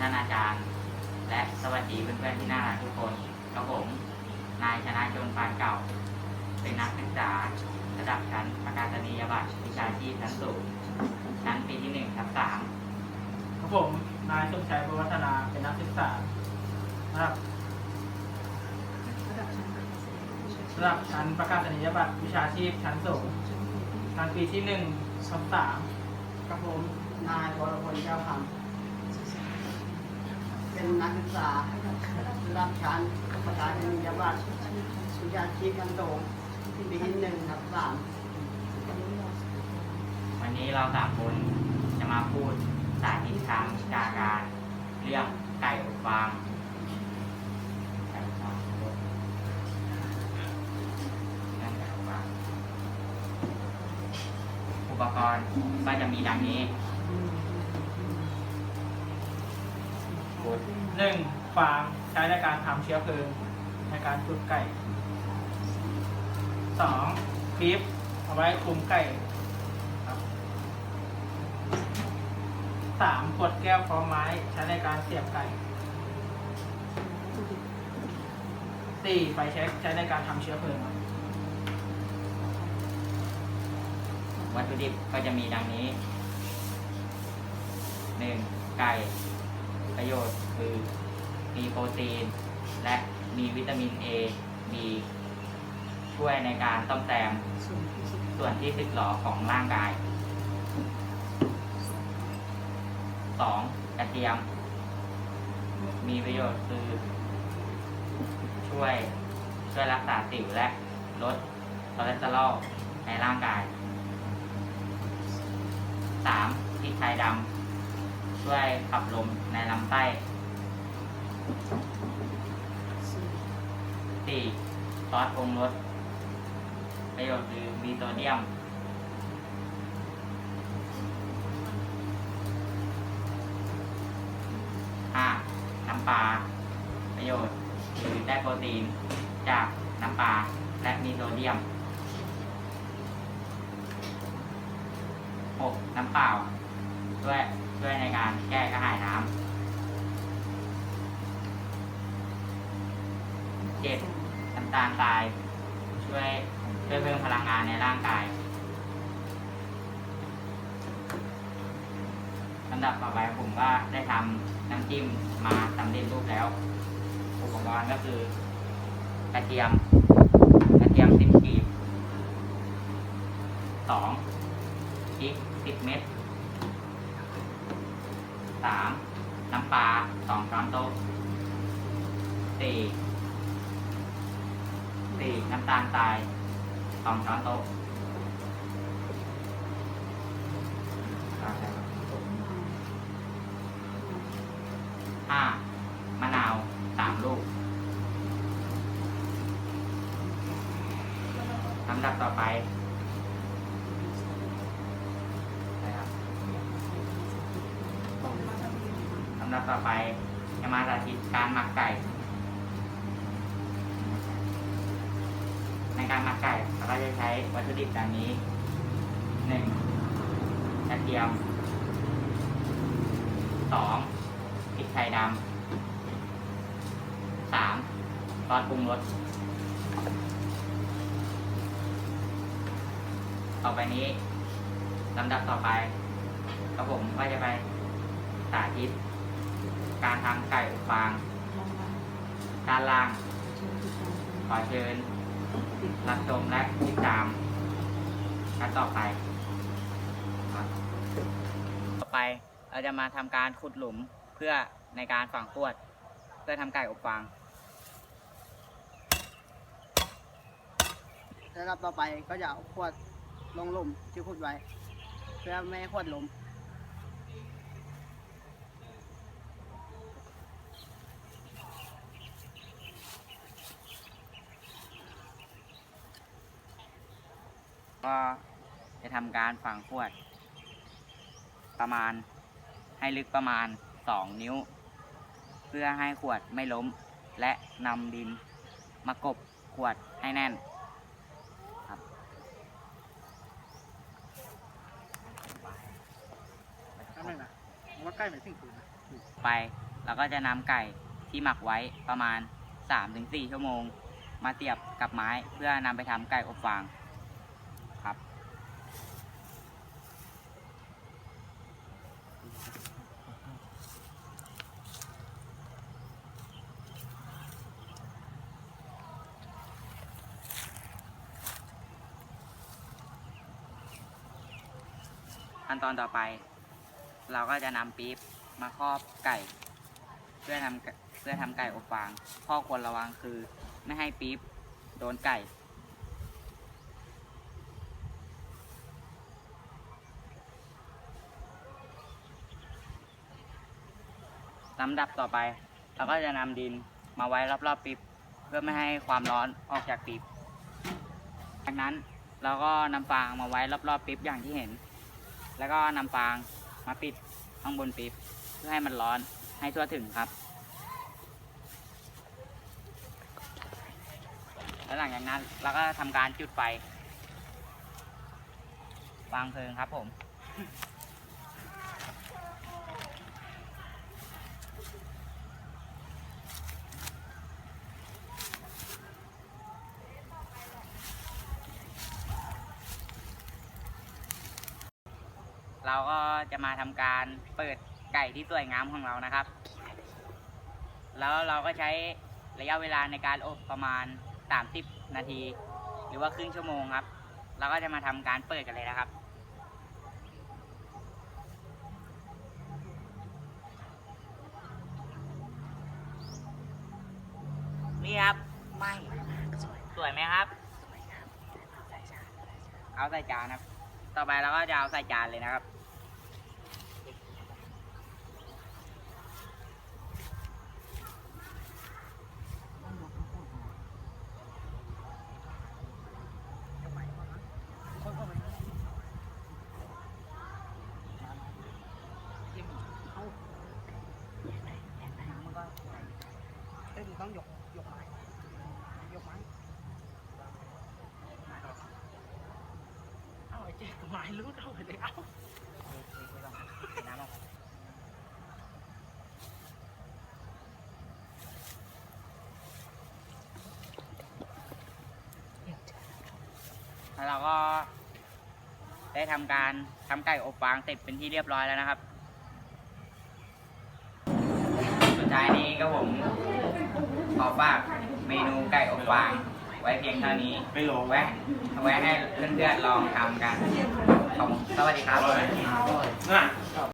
ท่านอาจารย์ และสวัสดีเพื่อนๆที่น่ารักทุกคนกับผม นายชนะจนปานเก่า เป็นนักศึกษา ระดับชั้นประกาศนียบัตรวิชาชีพชั้นสูงชั้นปีที่หนึ่งทับสามครับผมนายสมชัยประวัฒนาเป็นนักศึกษาระดับระดับชั้นประกาศนียบัตรวิชาชีพชั้นสูงชั้นปีที่หนึ่งทับสามกับผมนายวรพลแก้วคำ เป็นนักศึกษารับชั้นประกาศนียบัตรวิชาชีพชั้นสูงปีที่หนึ่งทับสามวันนี้เราสามคนจะมาพูดสาธิตทางวิชาการ เรื่องไก่อบฟางไก่อบฟางเรื่องไก่อบฟางอุปกรณ์ก็จะมีดังนี้ กุดหนึ่งฟางใช้ในการทำเชื้อเพลิงในการจุดไก่สองปี๊บเอาไว้คลุมไก่ครับสามขวดแก้วพร้อมไม้ใช้ในการเสียบไก่สี่ไฟแช็กใช้ในการทำเชื้อเพลิงครับ วัตถุดิบก็จะมีดังนี้หนึ่งไก่ ประโยชน์คือมีโปรตีน และมีวิตามิน A B ช่วยในการต้อมแซมส่วนที่สึกหรอของร่างกาย 2. กระเทียม มีประโยชน์คือ ช่วยช่วยรักษาสิวและลดคอเลสเตอรอลในร่างกาย 3. พริกไทยดำ ช่วยขับลมในลำไส้ 4. ซอสปรุงรสประโยชน์คือมีโซเดียม 5. น้ำปลาประโยชน์คือได้โปรตีนจากน้ำปลาและมีโซเดียม 6. น้ำเปล่าช่วย ช่วยในการแก้กระหายน้ำ 7. น้ำตาลทราย ช่วยช่วยเพิ่มพลังงานในร่างกายลำดับต่อไปผมก็ได้ทำน้ำจิ้มมาสำเร็จรูปแล้ว อุปกรณ์ก็คือกระเทียม กระเทียมสิบกีบสองพริกสิบเม็ด สามน้ำปลาสองช้อนโต๊ะสี่สี่น้ำตาลทรายสองช้อนโต๊ะห้ามะนาวสามลูกลำดับต่อไปนะครับลำ ดับต่อไปจะมาสาธิตการหมักไก่ ในการหมักไก่เราก็จะใช้วัตถุดิบดังนี้หนึ่งกระเทียมสองพริกไทยดำสามซอสปรุงรสต่อไปนี้ลำดับต่อไปก็ผมก็จะไปสาธิต การทำไก่อบฟางด้านล่าง ขอเชิญ รับชมและติดตามกันต่อไป ต่อไปเราจะมาทำการขุดหลุมเพื่อในการฝังขวด เพื่อทำไก่อบฟางแล้วต่อไปก็จะเอาขวดลงหลุมที่ขุดไว้ เพื่อไม่ให้ขวดหลุม ก็จะทำการฝังขวด ประมาณให้ลึกประมาณ 2 นิ้ว เพื่อให้ขวดไม่ล้ม และนำดินมากบขวดให้แน่นนั่นเองนะว่าใกล้เหมือนสิ่งถูกนะไปเราก็จะนำไก่ที่หมักไว้ประมาณ 3-4 ชั่วโมง มาเสียบกับไม้เพื่อนำไปทำไก่อบฟาง ขั้นตอนต่อไป เราก็จะนำปี๊บมาครอบไก่ เพื่อทำเพื่อทำไก่อบฟาง ข้อควรระวังคือไม่ให้ปี๊บโดนไก่ ลำดับต่อไป เราก็จะนำดินมาไว้รอบๆปี๊บเพื่อไม่ให้ความร้อนออกจากปี๊บจากนั้นเราก็นำฟางมาไว้รอบๆปี๊บอย่างที่เห็น แล้วก็นำฟางมาปิดข้างบนปี๊บเพื่อให้มันร้อนให้ทั่วถึงครับ แล้วหลังจากนั้นเราก็ทำการจุดไฟวางเพลิงครับผม เราก็จะมาทำการเปิดไก่ที่สวยงามของเรานะครับ แล้วเราก็ใช้ระยะเวลาในการอบประมาณ 30 นาที หรือว่าครึ่งชั่วโมงครับ เราก็จะมาทำการเปิดกันเลยนะครับนี่ครับ ไม่ สวยไหมครับ เอาใส่จานครับ ต่อไปเราก็จะเอาใส่จานเลยนะครับ ต้องยกยกไม้ยกไม้เอาไอ้เจ๊กไม้รู้เอาไปเลยเอาน้ำออกแล้วเราก็ได้ทำการทำไก่อบฟางเสร็จเป็นที่เรียบร้อยแล้วนะครับสุดท้ายนี้ก็ผม ขอฝากเมนูไก่อบฟางไว้เพียงเท่านี้ไม่ลงแว้ไว้ให้เพื่อนๆลองทำกันขอบคุณสวัสดีครับ น่ะ